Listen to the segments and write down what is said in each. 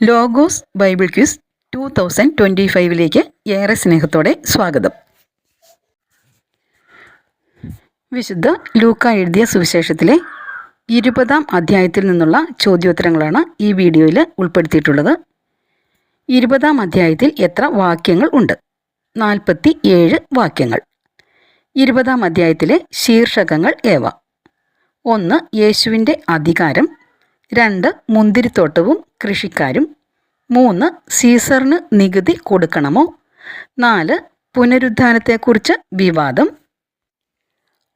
Logos Bible quiz two thousand twenty ഫൈവിലേക്ക് ഏറെ സ്നേഹത്തോടെ സ്വാഗതം. വിശുദ്ധ ലൂക്ക എഴുതിയ സുവിശേഷത്തിലെ ഇരുപതാം അധ്യായത്തിൽ നിന്നുള്ള ചോദ്യോത്തരങ്ങളാണ് ഈ വീഡിയോയിൽ ഉൾപ്പെടുത്തിയിട്ടുള്ളത്. ഇരുപതാം അധ്യായത്തിൽ എത്ര വാക്യങ്ങൾ ഉണ്ട്? നാൽപ്പത്തി ഏഴ് വാക്യങ്ങൾ. ഇരുപതാം അധ്യായത്തിലെ ശീർഷകങ്ങൾ ഏവ? ഒന്ന് യേശുവിന്റെ അധികാരം. രണ്ട് മുന്തിരിത്തോട്ടവും കൃഷിക്കാരും. മൂന്ന് സീസറിന് നികുതി കൊടുക്കണമോ? നാല് പുനരുദ്ധാനത്തെക്കുറിച്ച് വിവാദം.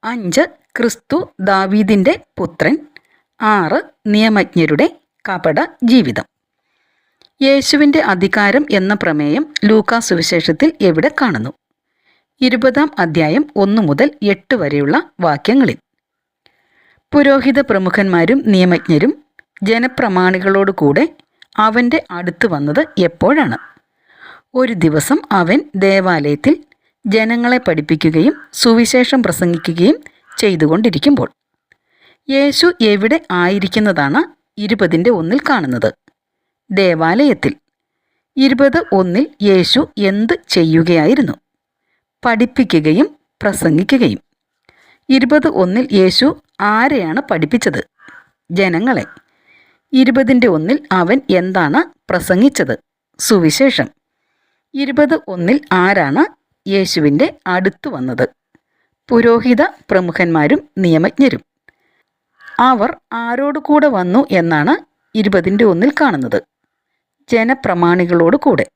അഞ്ച് ക്രിസ്തു ദാവീദിന്റെ പുത്രൻ. ആറ് നിയമജ്ഞരുടെ കപട ജീവിതം. യേശുവിന്റെ അധികാരം എന്ന പ്രമേയം ലൂക്കാ സുവിശേഷത്തിൽ എവിടെ കാണുന്നു? ഇരുപതാം അധ്യായം ഒന്ന് മുതൽ എട്ട് വരെയുള്ള വാക്യങ്ങളിൽ. പുരോഹിത പ്രമുഖന്മാരും നിയമജ്ഞരും ജനപ്രമാണികളോട് കൂടെ അവന്റെ അടുത്ത് വന്നത് എപ്പോഴാണ്? ഒരു ദിവസം അവൻ ദേവാലയത്തിൽ ജനങ്ങളെ പഠിപ്പിക്കുകയും സുവിശേഷം പ്രസംഗിക്കുകയും ചെയ്തുകൊണ്ടിരിക്കുമ്പോൾ യേശു എവിടെ ആയിരിക്കുന്നതാണ് ഇരുപതിന്റെ ഒന്നിൽ കാണുന്നത്? ദേവാലയത്തിൽ. ഇരുപത് ഒന്നിൽ യേശു എന്ത് ചെയ്യുകയായിരുന്നു? പഠിപ്പിക്കുകയും പ്രസംഗിക്കുകയും. ഇരുപത് ഒന്നിൽ യേശു ആരെയാണ് പഠിപ്പിച്ചത്? ജനങ്ങളെ. ഇരുപതിന്റെ ഒന്നിൽ അവൻ എന്താണ് പ്രസംഗിച്ചത്? സുവിശേഷം. ഇരുപത് ഒന്നിൽ ആരാണ് യേശുവിന്റെ അടുത്തു വന്നത്? പുരോഹിത പ്രമുഖന്മാരും നിയമജ്ഞരും. അവർ ആരോട് കൂടെ വന്നു എന്നാണ് ഇരുപതിന്റെ ഒന്നിൽ കാണുന്നത്. ജനപ്രമാണികളോട് കൂടെ.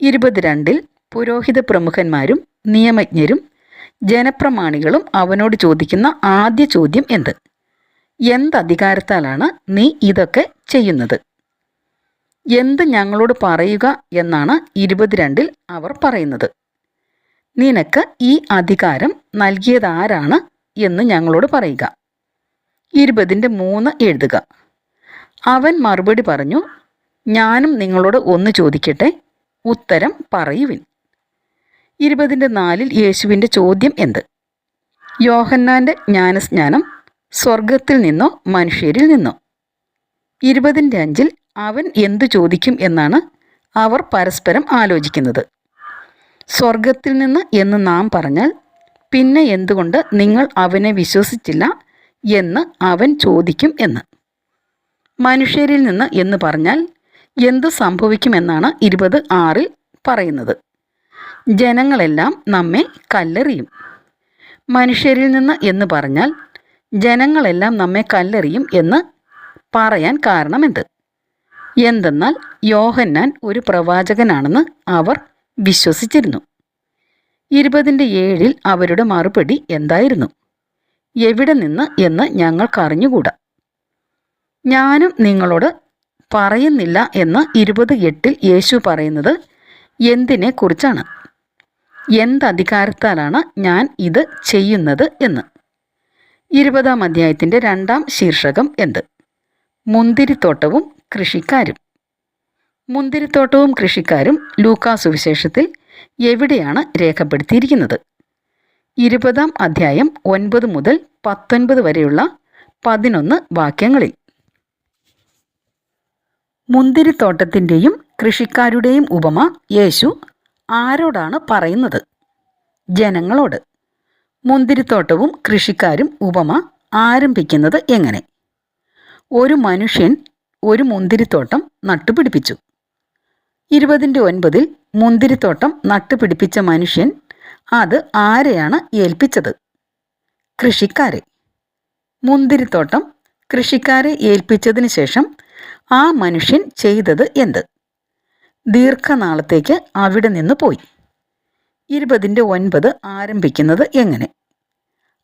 ഇരുപത്തിരണ്ടിൽ പുരോഹിത പ്രമുഖന്മാരും നിയമജ്ഞരും ജനപ്രമാണികളും അവനോട് ചോദിക്കുന്ന ആദ്യ ചോദ്യം എന്ത്? എന്തധികാരത്താലാണ് നീ ഇതൊക്കെ ചെയ്യുന്നത്? എന്ത് ഞങ്ങളോട് പറയുക എന്നാണ് ഇരുപത്തിരണ്ടിൽ അവർ പറയുന്നത്. നിനക്ക് ഈ അധികാരം നൽകിയതാരാണ് എന്ന് ഞങ്ങളോട് പറയുക. ഇരുപതിന്റെ മൂന്ന് എഴുതുക. അവൻ മറുപടി പറഞ്ഞു ഞാനും നിങ്ങളോട് ഒന്ന് ചോദിക്കട്ടെ? ഉത്തരം പറയുവിൻ. ഇരുപതിന്റെ നാലിൽ യേശുവിന്റെ ചോദ്യം എന്ത്? യോഹന്നാന്റെ ജ്ഞാനസ്നാനം സ്വർഗത്തിൽ നിന്നോ മനുഷ്യരിൽ നിന്നോ? ഇരുപതിന്റെ അഞ്ചിൽ അവൻ എന്തു ചോദിക്കും എന്നാണ് അവർ പരസ്പരം ആലോചിക്കുന്നത്. സ്വർഗത്തിൽ നിന്ന് എന്ന് നാം പറഞ്ഞാൽ പിന്നെ എന്തുകൊണ്ട് നിങ്ങൾ അവനെ വിശ്വസിച്ചില്ല എന്ന് അവൻ ചോദിക്കും എന്ന്? മനുഷ്യരിൽ നിന്ന് എന്ന് പറഞ്ഞാൽ എന്തു സംഭവിക്കുമെന്നാണ് ഇരുപത് ആറിൽ പറയുന്നത്. ജനങ്ങളെല്ലാം നമ്മെ കല്ലെറിയും. മനുഷ്യരിൽ നിന്ന് എന്ന് പറഞ്ഞാൽ ജനങ്ങളെല്ലാം നമ്മെ കല്ലെറിയും എന്ന് പറയാൻ കാരണമെന്ത്? എന്തെന്നാൽ യോഹന്നാൻ ഒരു പ്രവാചകനാണെന്ന് അവർ വിശ്വസിച്ചിരുന്നു. ഇരുപതിന്റെ ഏഴിൽ അവരുടെ മറുപടി എന്തായിരുന്നു? എവിടെ നിന്ന് എന്ന് ഞങ്ങൾക്കറിഞ്ഞുകൂടാ ഞാനും നിങ്ങളോട് പറയുന്നില്ല എന്ന് ഇരുപത് എട്ടിൽ യേശു പറയുന്നത് എന്തിനെ കുറിച്ചാണ് എന്തധികാരത്താലാണ് ഞാൻ ഇത് ചെയ്യുന്നത് എന്ന്. ഇരുപതാം അധ്യായത്തിന്റെ രണ്ടാം ശീർഷകം എന്ത്? മുന്തിരിത്തോട്ടവും കൃഷിക്കാരും. മുന്തിരിത്തോട്ടവും കൃഷിക്കാരും ലൂക്കാ സുവിശേഷത്തിൽ എവിടെയാണ് രേഖപ്പെടുത്തിയിരിക്കുന്നത്? ഇരുപതാം അധ്യായം ഒൻപത് മുതൽ പത്തൊൻപത് വരെയുള്ള പതിനൊന്ന് വാക്യങ്ങളിൽ. മുന്തിരിത്തോട്ടത്തിന്റെയും കൃഷിക്കാരുടെയും ഉപമ യേശു ആരോടാണ് പറയുന്നത്? ജനങ്ങളോട്. മുന്തിരിത്തോട്ടവും കൃഷിക്കാരും ഉപമ ആരംഭിക്കുന്നത് എങ്ങനെ? ഒരു മനുഷ്യൻ ഒരു മുന്തിരിത്തോട്ടം നട്ടുപിടിപ്പിച്ചു. ഇരുപതിന്റെ ഒൻപതിൽ മുന്തിരിത്തോട്ടം നട്ടുപിടിപ്പിച്ച മനുഷ്യൻ അത് ആരെയാണ് ഏൽപ്പിച്ചത്? കൃഷിക്കാരെ. മുന്തിരിത്തോട്ടം കൃഷിക്കാരെ ഏൽപ്പിച്ചതിന് ശേഷം ആ മനുഷ്യൻ ചെയ്തത് എന്ത്? ദീർഘനാളത്തേക്ക് അവിടെ നിന്ന് പോയി. ഇരുപതിന്റെ ഒൻപത് ആരംഭിക്കുന്നത് എങ്ങനെ?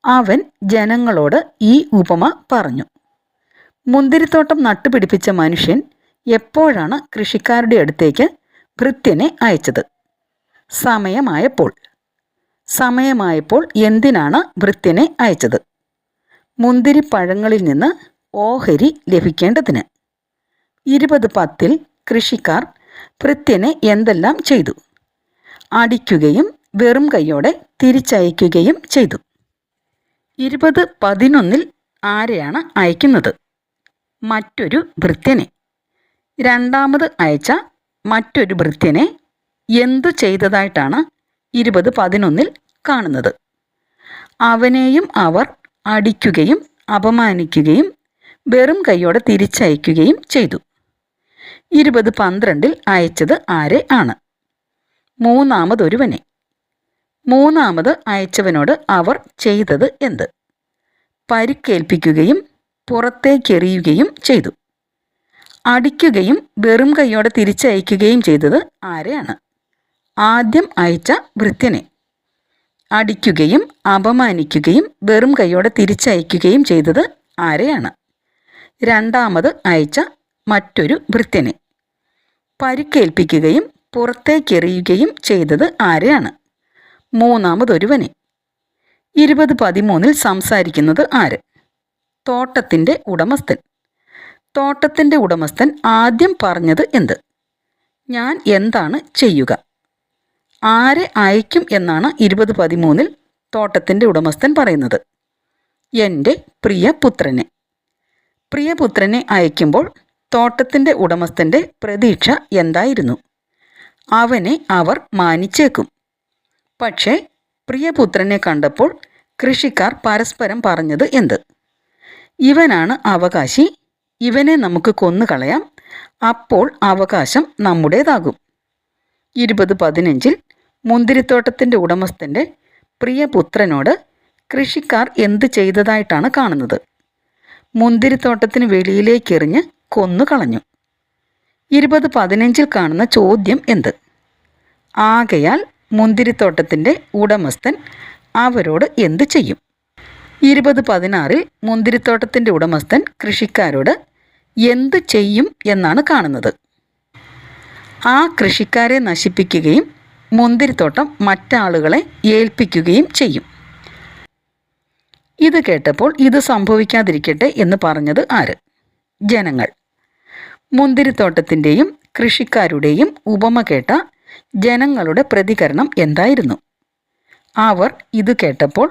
അവൻ ജനങ്ങളോട് ഈ ഉപമ പറഞ്ഞു. മുന്തിരിത്തോട്ടം നട്ടുപിടിപ്പിച്ച മനുഷ്യൻ എപ്പോഴാണ് കൃഷിക്കാരുടെ അടുത്തേക്ക് ഭൃത്യനെ അയച്ചത്? സമയമായപ്പോൾ. സമയമായപ്പോൾ എന്തിനാണ് ഭൃത്യനെ അയച്ചത്? മുന്തിരിപ്പഴങ്ങളിൽ നിന്ന് ഓഹരി ലഭിക്കേണ്ടതിന്. ഇരുപത് പത്തിൽ കൃഷിക്കാർ ഭൃത്യനെ എന്തെല്ലാം ചെയ്തു? അടിക്കുകയും വെറും കൈയോടെ തിരിച്ചയക്കുകയും ചെയ്തു. ഇരുപത് പതിനൊന്നിൽ ആരെയാണ് അയക്കുന്നത്? മറ്റൊരു ഭൃത്യനെ രണ്ടാമത് അയച്ച മറ്റൊരു ഭൃത്യനെ എന്തു ചെയ്തതായിട്ടാണ് ഇരുപത് പതിനൊന്നിൽ കാണുന്നത്? അവനെയും അവർ അടിക്കുകയും അപമാനിക്കുകയും വെറും കൈയോടെ തിരിച്ചയക്കുകയും ചെയ്തു. ഇരുപത് പന്ത്രണ്ടിൽ അയച്ചത് ആരെ ആണ്? മൂന്നാമതൊരുവനെ. മൂന്നാമത് അയച്ചവനോട് അവർ ചെയ്തത് എന്ത്? പരിക്കേൽപ്പിക്കുകയും പുറത്തേക്കെറിയുകയും ചെയ്തു. അടിക്കുകയും വെറും കൈയോടെ തിരിച്ചയക്കുകയും ചെയ്തത് ആരെയാണ്? ആദ്യം അയച്ച ഭൃത്യനെ അടിക്കുകയും അപമാനിക്കുകയും വെറും കൈയോടെ തിരിച്ചയക്കുകയും ചെയ്തത് ആരെയാണ്? രണ്ടാമത് അയച്ച മറ്റൊരു ഭൃത്യനെ പരിക്കേൽപ്പിക്കുകയും പുറത്തേക്കെറിയുകയും ചെയ്തത് ആരെയാണ്? മൂന്നാമതൊരുവനെ. ഇരുപത് പതിമൂന്നിൽ സംസാരിക്കുന്നത് ആര്? തോട്ടത്തിന്റെ ഉടമസ്ഥൻ. തോട്ടത്തിന്റെ ഉടമസ്ഥൻ ആദ്യം പറഞ്ഞത് എന്ത്? ഞാൻ എന്താണ് ചെയ്യുക? ആരെ അയക്കും എന്നാണ് ഇരുപത് പതിമൂന്നിൽ തോട്ടത്തിന്റെ ഉടമസ്ഥൻ പറയുന്നത്. എന്റെ പ്രിയ പുത്രനെ. പ്രിയപുത്രനെ അയക്കുമ്പോൾ തോട്ടത്തിന്റെ ഉടമസ്ഥന്റെ പ്രതീക്ഷ എന്തായിരുന്നു? അവനെ അവർ മാനിച്ചേക്കും. പക്ഷേ പ്രിയപുത്രനെ കണ്ടപ്പോൾ കൃഷിക്കാർ പരസ്പരം പറഞ്ഞത് എന്ത്? ഇവനാണ് അവകാശി ഇവനെ നമുക്ക് കൊന്നുകളയാം അപ്പോൾ അവകാശം നമ്മുടേതാകും. ഇരുപത് പതിനഞ്ചിൽ മുന്തിരിത്തോട്ടത്തിന്റെ ഉടമസ്ഥന്റെ പ്രിയപുത്രനോട് കൃഷിക്കാർ എന്ത് ചെയ്തതായിട്ടാണ് കാണുന്നത്? മുന്തിരിത്തോട്ടത്തിന് വെളിയിലേക്കെറിഞ്ഞ് കൊന്നുകളഞ്ഞു ഇരുപത് പതിനഞ്ചിൽ കാണുന്ന ചോദ്യം എന്ത്? ആകയാൽ മുന്തിരിത്തോട്ടത്തിന്റെ ഉടമസ്ഥൻ അവരോട് എന്ത് ചെയ്യും? ഇരുപത് പതിനാറിൽ മുന്തിരിത്തോട്ടത്തിന്റെ ഉടമസ്ഥൻ കൃഷിക്കാരോട് എന്ത് ചെയ്യും എന്നാണ് കാണുന്നത്? ആ കൃഷിക്കാരെ നശിപ്പിക്കുകയും മുന്തിരിത്തോട്ടം മറ്റാളുകളെ ഏൽപ്പിക്കുകയും ചെയ്യും. ഇത് കേട്ടപ്പോൾ ഇത് സംഭവിക്കാതിരിക്കട്ടെ എന്ന് പറഞ്ഞത് ആര്? ജനങ്ങൾ. മുന്തിരിത്തോട്ടത്തിന്റെയും കൃഷിക്കാരുടെയും ഉപമ കേട്ട ജനങ്ങളുടെ പ്രതികരണം എന്തായിരുന്നു? അവർ ഇത് കേട്ടപ്പോൾ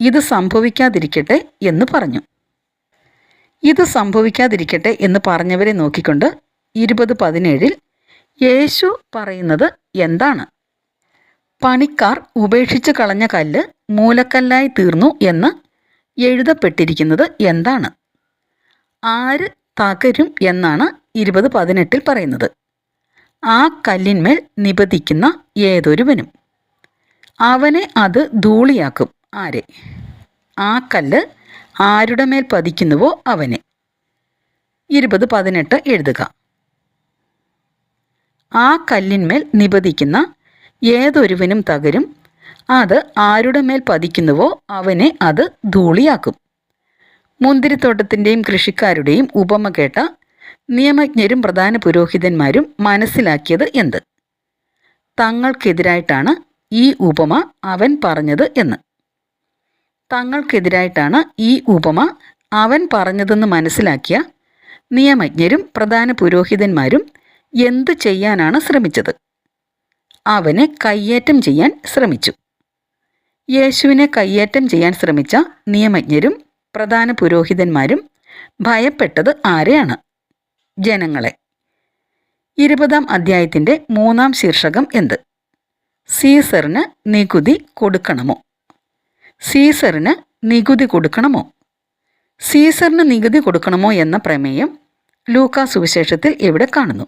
ഇത് സംഭവിക്കാതിരിക്കട്ടെ എന്ന് പറഞ്ഞു. ഇത് സംഭവിക്കാതിരിക്കട്ടെ എന്ന് പറഞ്ഞവരെ നോക്കിക്കൊണ്ട് ഇരുപത് പതിനേഴിൽ യേശു പറയുന്നത് എന്താണ്? പണിക്കാർ ഉപേക്ഷിച്ച് കളഞ്ഞ കല്ല് മൂലക്കല്ലായി തീർന്നു എന്ന് എഴുതപ്പെട്ടിരിക്കുന്നത് എന്താണ്? ആര് തകരും എന്നാണ് ഇരുപത് പതിനെട്ടിൽ പറയുന്നത്. ആ കല്ലിന്മേൽ നിപതിക്കുന്ന ഏതൊരുവനും അവനെ അത് ധൂളിയാക്കും. ആരെ? ആ കല്ല് ആരുടെ മേൽ പതിക്കുന്നുവോ അവനെ? ഇരുപത് പതിനെട്ട് എഴുതുക. ആ കല്ലിന്മേൽ നിപതിക്കുന്ന ഏതൊരുവനും തകരും അത് ആരുടെ മേൽ പതിക്കുന്നുവോ അവനെ അത് ധൂളിയാക്കും. മുന്തിരിത്തോട്ടത്തിന്റെയും കൃഷിക്കാരുടെയും ഉപമ കേട്ട നിയമജ്ഞരും പ്രധാന പുരോഹിതന്മാരും മനസ്സിലാക്കിയത് എന്ത്? തങ്ങൾക്കെതിരായിട്ടാണ് ഈ ഉപമ അവൻ പറഞ്ഞത് എന്ന്. തങ്ങൾക്കെതിരായിട്ടാണ് ഈ ഉപമ അവൻ പറഞ്ഞതെന്ന് മനസ്സിലാക്കിയ നിയമജ്ഞരും പ്രധാന പുരോഹിതന്മാരും എന്ത് ചെയ്യാനാണ് ശ്രമിച്ചത്? അവനെ കയ്യേറ്റം ചെയ്യാൻ ശ്രമിച്ചു. യേശുവിനെ കയ്യേറ്റം ചെയ്യാൻ ശ്രമിച്ച നിയമജ്ഞരും പ്രധാന പുരോഹിതന്മാരും ഭയപ്പെട്ടത് ആരെയാണ്? ജനങ്ങളെ. ഇരുപതാം അധ്യായത്തിന്റെ മൂന്നാം ശീർഷകം എന്ത്? സീസറിന് നികുതി കൊടുക്കണമോ? സീസറിന് നികുതി കൊടുക്കണമോ? സീസറിന് നികുതി കൊടുക്കണമോ എന്ന പ്രമേയം ലൂക്കാ സുവിശേഷത്തിൽ ഇവിടെ കാണുന്നു.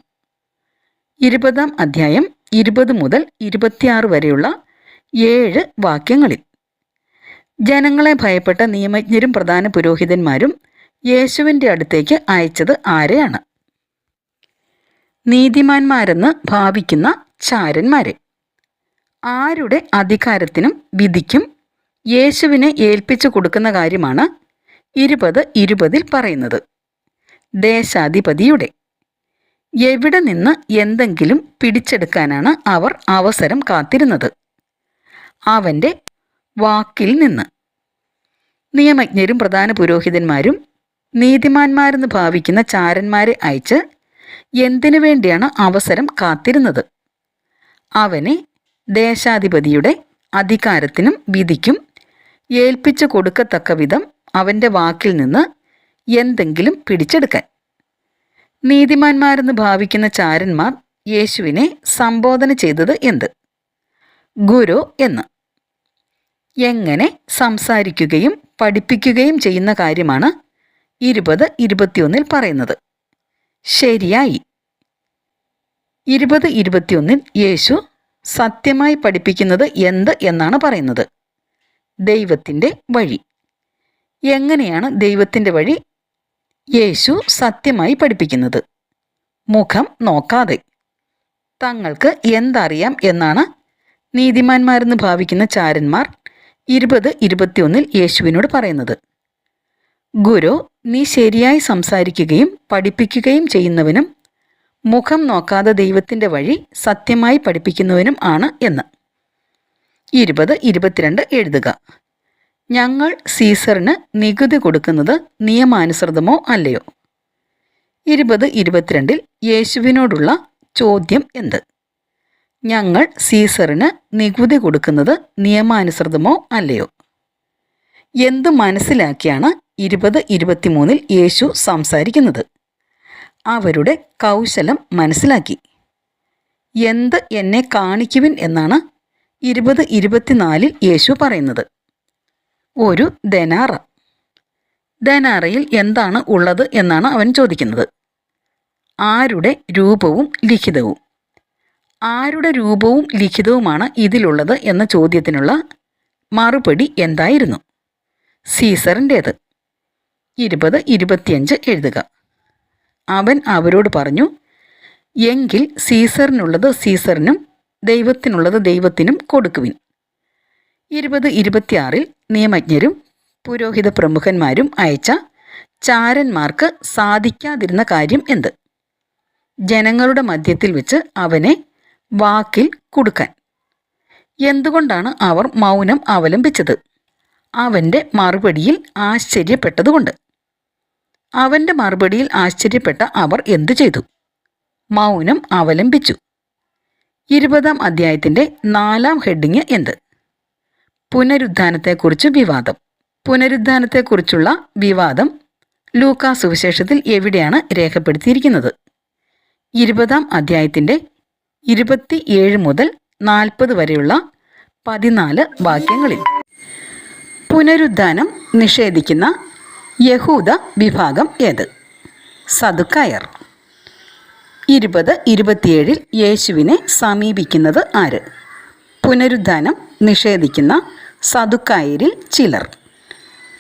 ഇരുപതാം അധ്യായം ഇരുപത് മുതൽ ഇരുപത്തിയാറ് വരെയുള്ള ഏഴ് വാക്യങ്ങളിൽ ജനങ്ങളെ ഭയപ്പെട്ട നിയമജ്ഞരും പ്രധാന പുരോഹിതന്മാരും യേശുവിന്റെ അടുത്തേക്ക് അയച്ചത് ആരെയാണ്? നീതിമാന്മാരെന്ന് ഭാവിക്കുന്ന ചാരന്മാരെ. ആരുടെ അധികാരത്തിനും വിധിക്കും യേശുവിനെ ഏൽപ്പിച്ചു കൊടുക്കുന്ന കാര്യമാണ് ഇരുപത് ഇരുപതിൽ പറയുന്നത്. ദേശാധിപതിയുടെ. എവിടെ നിന്ന് എന്തെങ്കിലും പിടിച്ചെടുക്കാനാണ് അവർ അവസരം കാത്തിരുന്നത്. അവന്റെ വാക്കിൽ നിന്ന്. നിയമജ്ഞരും പ്രധാന പുരോഹിതന്മാരും നീതിമാന്മാരെന്ന് ഭാവിക്കുന്ന ചാരന്മാരെ അയച്ച് എന്തിനു വേണ്ടിയാണ് അവസരം കാത്തിരുന്നത്? അവനെ ദേശാധിപതിയുടെ അധികാരത്തിനും വിധിക്കും ഏൽപ്പിച്ചു കൊടുക്കത്തക്ക വിധം അവന്റെ വാക്കിൽ നിന്ന് എന്തെങ്കിലും പിടിച്ചെടുക്കാൻ. നീതിമാന്മാരെന്ന് ഭാവിക്കുന്ന ചാരന്മാർ യേശുവിനെ സംബോധന ചെയ്തത് എന്ത്? ഗുരു എന്ന്. എങ്ങനെ സംസാരിക്കുകയും പഠിപ്പിക്കുകയും ചെയ്യുന്ന കാര്യമാണ് ഇരുപത് ഇരുപത്തിയൊന്നിൽ പറയുന്നത്. ശരിയായി. ഇരുപത് ഇരുപത്തിയൊന്നിൽ യേശു സത്യമായി പഠിപ്പിക്കുന്നത് എന്ത് എന്നാണ് പറയുന്നത്. ദൈവത്തിന്റെ വഴി. എങ്ങനെയാണ് ദൈവത്തിന്റെ വഴി യേശു സത്യമായി പഠിപ്പിക്കുന്നത്? മുഖം നോക്കാതെ. തങ്ങൾക്ക് എന്തറിയാം എന്നാണ് നീതിമാന്മാരെന്ന് ഭാവിക്കുന്ന ചാരന്മാർ ഇരുപത് ഇരുപത്തിയൊന്നിൽ യേശുവിനോട് പറയുന്നത്. ഗുരു നീ ശരിയായി സംസാരിക്കുകയും പഠിപ്പിക്കുകയും ചെയ്യുന്നവനും മുഖം നോക്കാതെ ദൈവത്തിന്റെ വഴി സത്യമായി പഠിപ്പിക്കുന്നവനും ആണ് എന്ന്. ഇരുപത് ഇരുപത്തിരണ്ട് എഴുതുക. ഞങ്ങൾ സീസറിന് നികുതി കൊടുക്കുന്നത് നിയമാനുസൃതമോ അല്ലയോ? ഇരുപത് ഇരുപത്തിരണ്ടിൽ യേശുവിനോടുള്ള ചോദ്യം എന്ത്? ഞങ്ങൾ സീസറിന് നികുതി കൊടുക്കുന്നത് നിയമാനുസൃതമോ അല്ലയോ? എന്തു മനസ്സിലാക്കിയാണ് ഇരുപത് ഇരുപത്തിമൂന്നിൽ യേശു സംസാരിക്കുന്നത്? അവരുടെ കൗശലം മനസ്സിലാക്കി. എന്ത് എന്നെ കാണിക്കുവിൻ എന്നാണ് ഇരുപത് ഇരുപത്തിനാലിൽ യേശു പറയുന്നത്. ഒരു ദനാറ ദനാറയിൽ എന്താണ് ഉള്ളത് എന്നാണ് അവൻ ചോദിക്കുന്നത്. ആരുടെ രൂപവും ലിഖിതവും. ആരുടെ രൂപവും ലിഖിതവുമാണ് ഇതിലുള്ളത് എന്ന ചോദ്യത്തിനുള്ള മറുപടി എന്തായിരുന്നു? സീസറിന്റേത് ഇരുപത് ഇരുപത്തിയഞ്ച് എഴുതുക. അവൻ അവരോട് പറഞ്ഞു എങ്കിൽ സീസറിനുള്ളത് സീസറിനും ദൈവത്തിനുള്ളത് ദൈവത്തിനും കൊടുക്കുവിൻ ഇരുപത് ഇരുപത്തിയാറിൽ നിയമജ്ഞരും പുരോഹിത പ്രമുഖന്മാരും അയച്ച ചാരന്മാർക്ക് സാധിക്കാതിരുന്ന കാര്യം എന്ത്? ജനങ്ങളുടെ മധ്യത്തിൽ വെച്ച് അവനെ വാക്കിൽ കൊടുക്കാൻ. എന്തുകൊണ്ടാണ് അവർ മൗനം അവലംബിച്ചത്? അവന്റെ മറുപടിയിൽ ആശ്ചര്യപ്പെട്ടതുകൊണ്ട്. അവന്റെ മറുപടിയിൽ ആശ്ചര്യപ്പെട്ട അവർ എന്തു ചെയ്തു? മൗനം അവലംബിച്ചു. ഇരുപതാം അധ്യായത്തിന്റെ നാലാം ഹെഡിങ് എന്ത്? പുനരുദ്ധാനത്തെക്കുറിച്ച് വിവാദം. പുനരുദ്ധാനത്തെക്കുറിച്ചുള്ള വിവാദം ലൂക്കാ സുവിശേഷത്തിൽ എവിടെയാണ് രേഖപ്പെടുത്തിയിരിക്കുന്നത്? ഇരുപതാം അധ്യായത്തിന്റെ ഇരുപത്തിയേഴ് മുതൽ നാൽപ്പത് വരെയുള്ള പതിനാല് വാക്യങ്ങളിൽ. പുനരുദ്ധാനം നിഷേധിക്കുന്ന യഹൂദ വിഭാഗം ഏത്? സദുക്കായർ. ഇരുപത് ഇരുപത്തിയേഴിൽ യേശുവിനെ സമീപിക്കുന്നത് ആര്? പുനരുദ്ധാനം നിഷേധിക്കുന്ന സദുക്കായരിൽ ചിലർ.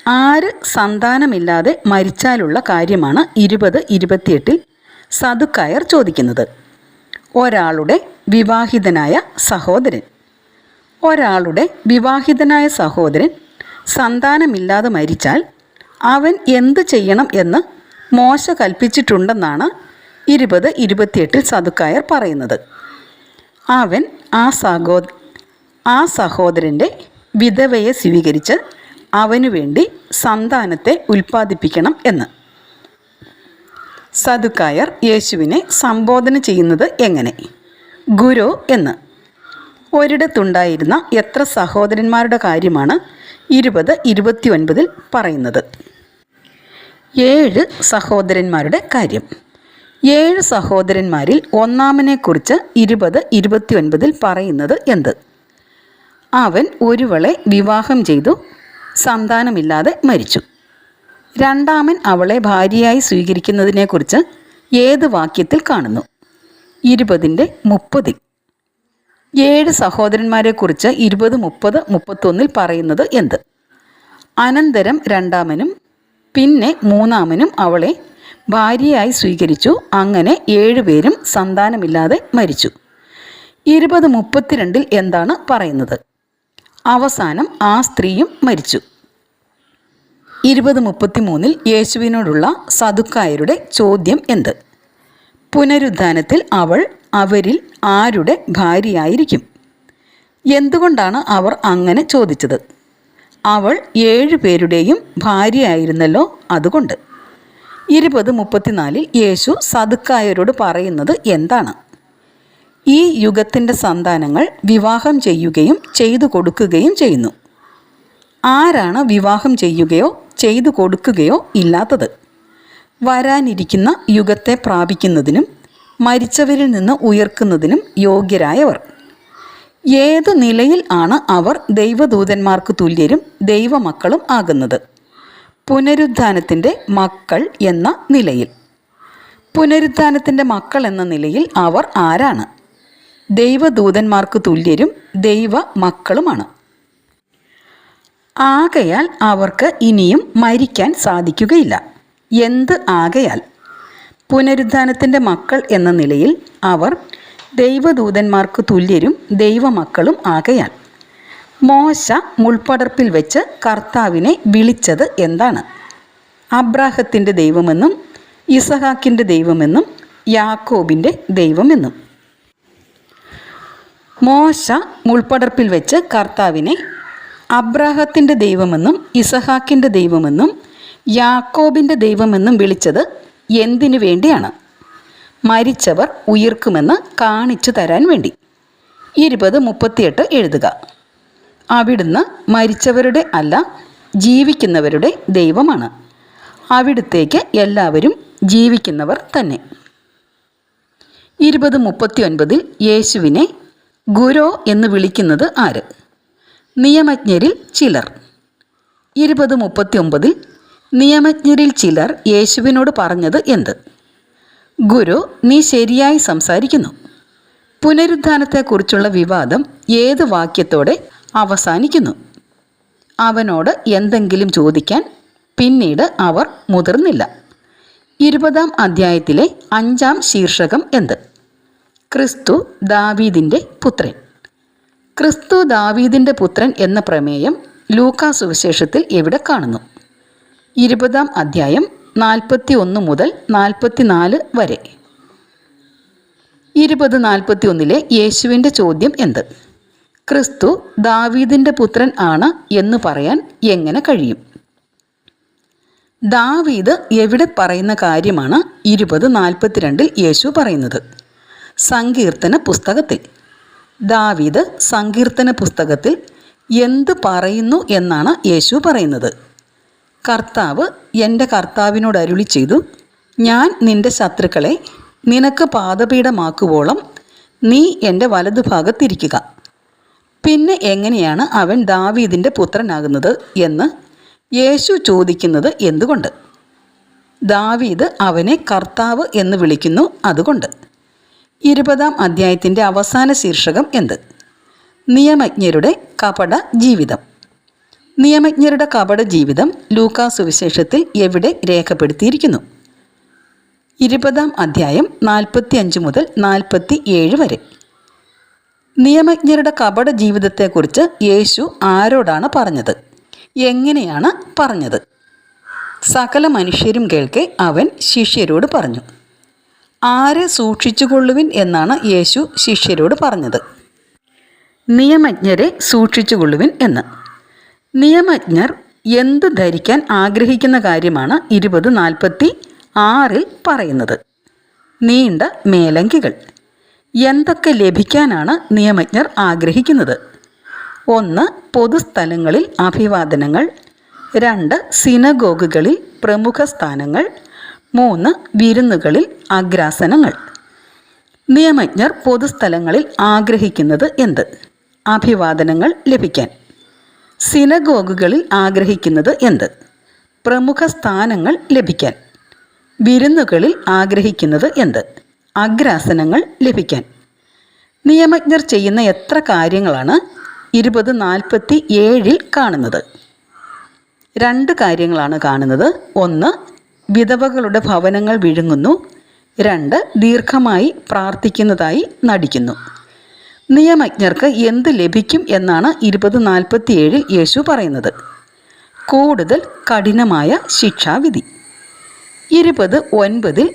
ആര് സന്താനമില്ലാതെ മരിച്ചാലുള്ള കാര്യമാണ് ഇരുപത് ഇരുപത്തിയെട്ടിൽ സദുക്കായർ ചോദിക്കുന്നത്. ഒരാളുടെ വിവാഹിതനായ സഹോദരൻ. ഒരാളുടെ വിവാഹിതനായ സഹോദരൻ സന്താനമില്ലാതെ മരിച്ചാൽ അവൻ എന്ത് ചെയ്യണം എന്ന് മോശ കൽപ്പിച്ചിട്ടുണ്ടെന്നാണ് ഇരുപത് ഇരുപത്തിയെട്ടിൽ സതുക്കായർ പറയുന്നത്. അവൻ ആ സഹോ ആ സഹോദരന്റെ വിധവയെ സ്വീകരിച്ച് അവനു വേണ്ടി സന്താനത്തെ ഉൽപ്പാദിപ്പിക്കണം എന്ന്. സദുക്കായർ യേശുവിനെ സംബോധന ചെയ്യുന്നത് എങ്ങനെ? ഗുരു എന്ന്. ഒരിടത്തുണ്ടായിരുന്ന എത്ര സഹോദരന്മാരുടെ കാര്യമാണ് ഇരുപത് ഇരുപത്തിയൊൻപതിൽ പറയുന്നത്? ഏഴ് സഹോദരന്മാരുടെ കാര്യം. ഏഴ് സഹോദരന്മാരിൽ ഒന്നാമനെക്കുറിച്ച് ഇരുപത് ഇരുപത്തിയൊൻപതിൽ പറയുന്നത് എന്ത്? അവൻ ഒരുവളെ വിവാഹം ചെയ്തു സന്താനമില്ലാതെ മരിച്ചു. രണ്ടാമൻ അവളെ ഭാര്യയായി സ്വീകരിക്കുന്നതിനെക്കുറിച്ച് ഏത് വാക്യത്തിൽ കാണുന്നു? ഇരുപതിന്റെ മുപ്പതിൽ. ഏഴ് സഹോദരന്മാരെക്കുറിച്ച് ഇരുപത് മുപ്പത് മുപ്പത്തൊന്നിൽ പറയുന്നത് എന്ത്? അനന്തരം രണ്ടാമനും പിന്നെ മൂന്നാമനും അവളെ ഭാര്യയായി സ്വീകരിച്ചു. അങ്ങനെ ഏഴുപേരും സന്താനമില്ലാതെ മരിച്ചു. ഇരുപത് മുപ്പത്തിരണ്ടിൽ എന്താണ് പറയുന്നത്? അവസാനം ആ സ്ത്രീയും മരിച്ചു. ഇരുപത് മുപ്പത്തിമൂന്നിൽ യേശുവിനോടുള്ള സദുക്കായരുടെ ചോദ്യം എന്ത്? പുനരുദ്ധാനത്തിൽ അവൾ അവരിൽ ആരുടെ ഭാര്യയായിരിക്കും? എന്തുകൊണ്ടാണ് അവർ അങ്ങനെ ചോദിച്ചത്? അവൾ ഏഴു പേരുടെയും ഭാര്യയായിരുന്നല്ലോ അതുകൊണ്ട്. ഇരുപത് മുപ്പത്തിനാലിൽ യേശു സദുക്കായരോട് പറയുന്നത് എന്താണ്? ഈ യുഗത്തിന്റെ സന്താനങ്ങൾ വിവാഹം ചെയ്യുകയും ചെയ്തു കൊടുക്കുകയും ചെയ്യുന്നു. ആരാണ് വിവാഹം ചെയ്യുകയോ ചെയ്തു കൊടുക്കുകയോ ഇല്ലാത്തത്. വരാനിരിക്കുന്ന യുഗത്തെ പ്രാപിക്കുന്നതിനും മരിച്ചവരിൽ നിന്ന് ഉയർക്കുന്നതിനും യോഗ്യരായവർ. ഏതു നിലയിൽ ആണ് അവർ ദൈവദൂതന്മാർക്ക് തുല്യരും ദൈവമക്കളും ആകുന്നത്? പുനരുദ്ധാനത്തിന്റെ മക്കൾ എന്ന നിലയിൽ. പുനരുദ്ധാനത്തിന്റെ മക്കൾ എന്ന നിലയിൽ അവർ ആരാണ്? ദൈവദൂതന്മാർക്ക് തുല്യരും ദൈവ മക്കളുമാണ് ആകയാൽ അവർക്ക് ഇനിയും മരിക്കാൻ സാധിക്കുകയില്ല. എന്ത് ആകയാൽ? പുനരുദ്ധാനത്തിന്റെ മക്കൾ എന്ന നിലയിൽ അവർ ദൈവദൂതന്മാർക്ക് തുല്യരും ദൈവമക്കളും ആകയാൽ. മോശ മുൾപ്പടർപ്പിൽ വെച്ച് കർത്താവിനെ വിളിച്ചത് എന്താണ്? അബ്രാഹത്തിന്റെ ദൈവമെന്നും ഇസഹാക്കിന്റെ ദൈവമെന്നും യാക്കോബിന്റെ ദൈവമെന്നും. മോശ മുൾപ്പടർപ്പിൽ വെച്ച് കർത്താവിനെ അബ്രാഹത്തിന്റെ ദൈവമെന്നും ഇസഹാക്കിന്റെ ദൈവമെന്നും യാക്കോബിന്റെ ദൈവമെന്നും വിളിച്ചത് എന്തിനു വേണ്ടിയാണ്? മരിച്ചവർ ഉയർക്കുമെന്ന് കാണിച്ചു തരാൻ വേണ്ടി. ഇരുപത് മുപ്പത്തിയെട്ട് എഴുതുക. അവിടുന്ന് മരിച്ചവരുടെ അല്ല ജീവിക്കുന്നവരുടെ ദൈവമാണ്. അവിടുത്തേക്ക് എല്ലാവരും ജീവിക്കുന്നവർ തന്നെ. ഇരുപത് മുപ്പത്തി ഒൻപതിൽ യേശുവിനെ ഗുരോ എന്ന് വിളിക്കുന്നത് ആര്? നിയമജ്ഞരിൽ ചിലർ. ഇരുപത് മുപ്പത്തി ഒമ്പതിൽ നിയമജ്ഞരിൽ ചിലർ യേശുവിനോട് പറഞ്ഞത് എന്ത്? ഗുരു നീ ശരിയായി സംസാരിക്കുന്നു. പുനരുദ്ധാനത്തെക്കുറിച്ചുള്ള വിവാദം ഏത് വാക്യത്തോടെ അവസാനിക്കുന്നു? അവനോട് എന്തെങ്കിലും ചോദിക്കാൻ പിന്നീട് അവർ മുതിർന്നില്ല. ഇരുപതാം അധ്യായത്തിലെ അഞ്ചാം ശീർഷകം എന്ത്? ക്രിസ്തു ദാവീദിന്റെ പുത്രൻ. ക്രിസ്തു ദാവീദിന്റെ പുത്രൻ എന്ന പ്രമേയം ലൂക്കാ സുവിശേഷത്തിൽ എവിടെ കാണുന്നു. ഇരുപതാം അധ്യായം നാൽപ്പത്തി ഒന്ന് മുതൽ നാൽപ്പത്തിനാല് വരെ. ഇരുപത് നാൽപ്പത്തി ഒന്നിലെ യേശുവിന്റെ ചോദ്യം എന്ത്? ക്രിസ്തു ദാവീദിന്റെ പുത്രൻ ആണ് എന്ന് പറയാൻ എങ്ങനെ കഴിയും? ദാവീദ് എവിടെ പറയുന്ന കാര്യമാണ് ഇരുപത് നാൽപ്പത്തിരണ്ടിൽ യേശു പറയുന്നത്. സങ്കീർത്തന പുസ്തകത്തിൽ. ദാവീദ് സങ്കീർത്തന പുസ്തകത്തിൽ എന്ത് പറയുന്നു എന്നാണ് യേശു പറയുന്നത്. കർത്താവ് എന്റെ കർത്താവിനോട് അരുളി ചെയ്തു ഞാൻ നിന്റെ ശത്രുക്കളെ നിനക്ക് പാദപീഠമാക്കുവോളം നീ എന്റെ വലതുഭാഗത്തിരിക്കുക. പിന്നെ എങ്ങനെയാണ് അവൻ ദാവീദിന്റെ പുത്രനാകുന്നത് എന്ന് യേശു ചോദിക്കുന്നത് എന്തുകൊണ്ട്? ദാവീദ് അവനെ കർത്താവ് എന്ന് വിളിക്കുന്നു അതുകൊണ്ട്. ഇരുപതാം അധ്യായത്തിന്റെ അവസാന ശീർഷകം എന്ത്? നിയമജ്ഞരുടെ കപട ജീവിതം. നിയമജ്ഞരുടെ കപട ജീവിതം ലൂക്കാ സുവിശേഷത്തിൽ എവിടെ രേഖപ്പെടുത്തിയിരിക്കുന്നു? ഇരുപതാം അധ്യായം നാൽപ്പത്തി അഞ്ച് മുതൽ നാൽപ്പത്തി ഏഴ് വരെ. നിയമജ്ഞരുടെ കപട ജീവിതത്തെക്കുറിച്ച് യേശു ആരോടാണ് പറഞ്ഞത്? എങ്ങനെയാണ് പറഞ്ഞത്? സകല മനുഷ്യരും കേൾക്കെ അവൻ ശിഷ്യരോട് പറഞ്ഞു. ആരെ സൂക്ഷിച്ചുകൊള്ളുവിൻ എന്നാണ് യേശു ശിഷ്യരോട് പറഞ്ഞത്. നിയമജ്ഞരെ സൂക്ഷിച്ചുകൊള്ളുവിൻ എന്ന്. നിയമജ്ഞർ എന്ത് ധരിക്കാൻ ആഗ്രഹിക്കുന്ന കാര്യമാണ് ഇരുപത് നാൽപ്പത്തി ആറിൽ പറയുന്നത്. നീണ്ട മേലങ്കികൾ. എന്തൊക്കെ ലഭിക്കാനാണ് നിയമജ്ഞർ ആഗ്രഹിക്കുന്നത്? ഒന്ന് പൊതുസ്ഥലങ്ങളിൽ അഭിവാദനങ്ങൾ. രണ്ട് സിനഗോഗുകളിൽ പ്രമുഖ സ്ഥാനങ്ങൾ. മൂന്ന് വിരുന്നുകളിൽ ആഗ്രാസനങ്ങൾ. നിയമജ്ഞർ പൊതുസ്ഥലങ്ങളിൽ ആഗ്രഹിക്കുന്നത് എന്ത്? അഭിവാദനങ്ങൾ ലഭിക്കാൻ. സിനഗോഗുകളിൽ ആഗ്രഹിക്കുന്നത് എന്ത്? പ്രമുഖ സ്ഥാനങ്ങൾ ലഭിക്കാൻ. വിരുന്നുകളിൽ ആഗ്രഹിക്കുന്നത് എന്ത്? അഗ്രാസനങ്ങൾ ലഭിക്കാൻ. നിയമജ്ഞർ ചെയ്യുന്ന എത്ര കാര്യങ്ങളാണ് ഇരുപത് നാൽപ്പത്തി ഏഴിൽ കാണുന്നത്? രണ്ട് കാര്യങ്ങളാണ് കാണുന്നത്. ഒന്ന് വിധവകളുടെ ഭവനങ്ങൾ വിഴുങ്ങുന്നു. രണ്ട് ദീർഘമായി പ്രാർത്ഥിക്കുന്നതായി നടിക്കുന്നു. നിയമജ്ഞർക്ക് എന്ത് ലഭിക്കും എന്നാണ് ഇരുപത് നാൽപ്പത്തി ഏഴിൽ യേശു പറയുന്നത്. കൂടുതൽ കഠിനമായ ശിക്ഷാവിധി. ഇരുപത് ഒൻപതിൽ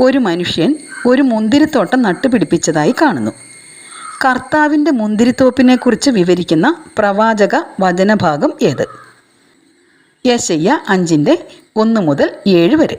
ഒരു മനുഷ്യൻ ഒരു മുന്തിരിത്തോട്ടം നട്ടുപിടിപ്പിച്ചതായി കാണുന്നു. കർത്താവിന്റെ മുന്തിരിത്തോപ്പിനെക്കുറിച്ച് വിവരിക്കുന്ന പ്രവാചക വചനഭാഗം ഏത്? യശയ്യ അഞ്ചിന്റെ ഒന്ന് മുതൽ ഏഴ് വരെ.